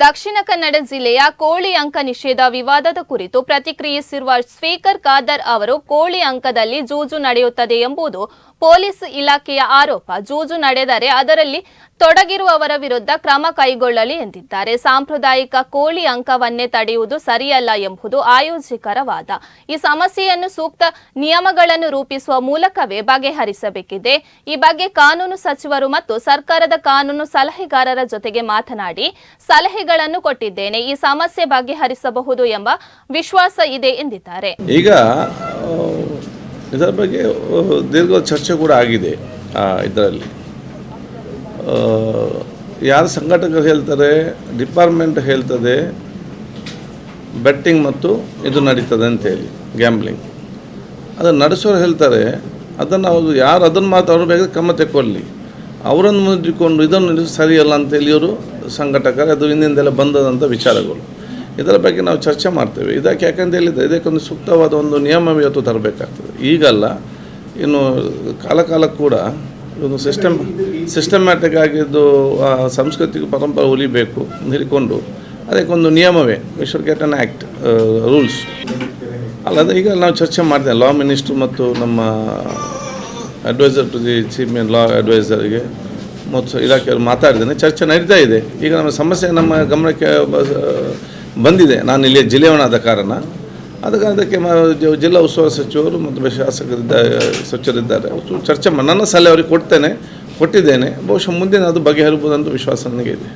ದಕ್ಷಿಣ ಕನ್ನಡ ಜಿಲ್ಲೆಯ ಕೋಳಿ ಅಂಕ ನಿಷೇಧ ವಿವಾದದ ಕುರಿತು ಪ್ರತಿಕ್ರಿಯಿಸಿರುವ ಸ್ಪೀಕರ್ ಖಾದರ್ ಅವರು, ಕೋಳಿ ಅಂಕದಲ್ಲಿ ಜೂಜು ನಡೆಯುತ್ತದೆ ಎಂಬುದು ಪೊಲೀಸ್ ಇಲಾಖೆಯ ಆರೋಪ. ಜೂಜು ನಡೆದರೆ ಅದರಲ್ಲಿ ತೊಡಗಿರುವವರ ವಿರುದ್ಧ ಕ್ರಮ ಕೈಗೊಳ್ಳಲಿ ಎಂದಿದ್ದಾರೆ. ಸಾಂಪ್ರದಾಯಿಕ ಕೋಳಿ ಅಂಕವನ್ನೇ ತಡೆಯುವುದು ಸರಿಯಲ್ಲ ಎಂಬುದು ಆಯೋಜಕರ ವಾದ ಈ ಸಮಸ್ಯೆಯನ್ನು ಸೂಕ್ತ ನಿಯಮಗಳನ್ನು ರೂಪಿಸುವ ಮೂಲಕವೇ ಬಗೆಹರಿಸಬೇಕಿದೆ. ಈ ಬಗ್ಗೆ ಕಾನೂನು ಸಚಿವರು ಮತ್ತು ಸರ್ಕಾರದ ಕಾನೂನು ಸಲಹೆಗಾರರ ಜೊತೆಗೆ ಮಾತನಾಡಿ, ಸಲಹೆಗಳನ್ನು ಕೊಟ್ಟಿದ್ದೇನೆ. ಈ ಸಮಸ್ಯೆ ಬಗೆಹರಿಸಬಹುದು ಎಂಬ ವಿಶ್ವಾಸ ಇದೆ ಎಂದಿದ್ದಾರೆ. ಈಗ ಇದರ ಬಗ್ಗೆ ದೀರ್ಘ ಚರ್ಚೆ ಕೂಡ ಆಗಿದೆ ಇದರಲ್ಲಿ. ಯಾರು ಸಂಘಟಕರು ಹೇಳ್ತಾರೆ, ಡಿಪಾರ್ಟ್ಮೆಂಟ್ ಹೇಳ್ತದೆ, ಬೆಟ್ಟಿಂಗ್ ಮತ್ತು ಇದು ನಡೀತದೆ ಅಂತೇಳಿ, ಗ್ಯಾಂಬ್ಲಿಂಗ್. ಅದನ್ನು ನಡೆಸೋರು ಹೇಳ್ತಾರೆ, ಅದನ್ನು ಅವರು ಯಾರು ಅದನ್ನು ಮಾತು ಅವ್ರ ಬಗ್ಗೆ ಕ್ರಮ ತೆಕ್ಕೊಳ್ಳಿ ಅವರನ್ನು ಮುಂದಿಕೊಂಡು ಇದನ್ನು ಸರಿಯಲ್ಲ ಅಂತೇಳಿ ಇವರು ಸಂಘಟಕರು, ಅದು ಹಿಂದಿಂದೆಲ್ಲ ಬಂದದಂಥ ವಿಚಾರಗಳು. ಇದರ ಬಗ್ಗೆ ನಾವು ಚರ್ಚೆ ಮಾಡ್ತೇವೆ. ಇದಕ್ಕೆ ಯಾಕಂತ ಹೇಳಿದರೆ ಇದಕ್ಕೊಂದು ಸೂಕ್ತವಾದ ಒಂದು ನಿಯಮ ಇವತ್ತು ತರಬೇಕಾಗ್ತದೆ. ಈಗಲ್ಲ, ಇನ್ನು ಕಾಲ ಕೂಡ ಒಂದು ಸಿಸ್ಟಮ್ ಸಿಸ್ಟಮ್ಯಾಟಿಕ್ ಆಗಿದ್ದು ಸಾಂಸ್ಕೃತಿಕ ಪರಂಪರೆ ಉಳಿಬೇಕು ಅಂತ ಹೇಳಿಕೊಂಡು ಅದಕ್ಕೊಂದು ನಿಯಮವೇ we should enact rules ಅಲ್ಲದೆ ಈಗ ನಾವು ಚರ್ಚೆ ಮಾಡಿದೆ ಲಾ ಮಿನಿಸ್ಟ್ರು ಮತ್ತು ನಮ್ಮ adviser to the chief law ಅಡ್ವೈಸರ್ಗೆ ಮತ್ತು ಇಲಾಖೆಯವರು ಮಾತಾಡಿದ್ದೇನೆ, ಚರ್ಚೆ ನಡೀತಾ ಇದೆ. ಈಗ ನಮ್ಮ ಸಮಸ್ಯೆ ನಮ್ಮ ಗಮನಕ್ಕೆ ಬಂದಿದೆ. ನಾನು ಇಲ್ಲಿ ಜಿಲ್ಲೆಯವನಾದ ಕಾರಣ. ಅದಕ್ಕೆ ಅದಕ್ಕೆ ಜಿಲ್ಲಾ ಉಸ್ತುವಾರಿ ಸಚಿವರು ಮತ್ತು ಶಾಸಕರಿದ್ದ, ಸಚಿವರಿದ್ದಾರೆ. ಚರ್ಚೆ ನನ್ನ ಸಲಹೆ ಅವರಿಗೆ ಕೊಡ್ತೇನೆ, ಕೊಟ್ಟಿದ್ದೇನೆ. ಬಹುಶಃ ಮುಂದಿನ ಅದು ಬಗೆಹರಿಬೋದು ಅಂತ ವಿಶ್ವಾಸ ನನಗೆ ಇದೆ.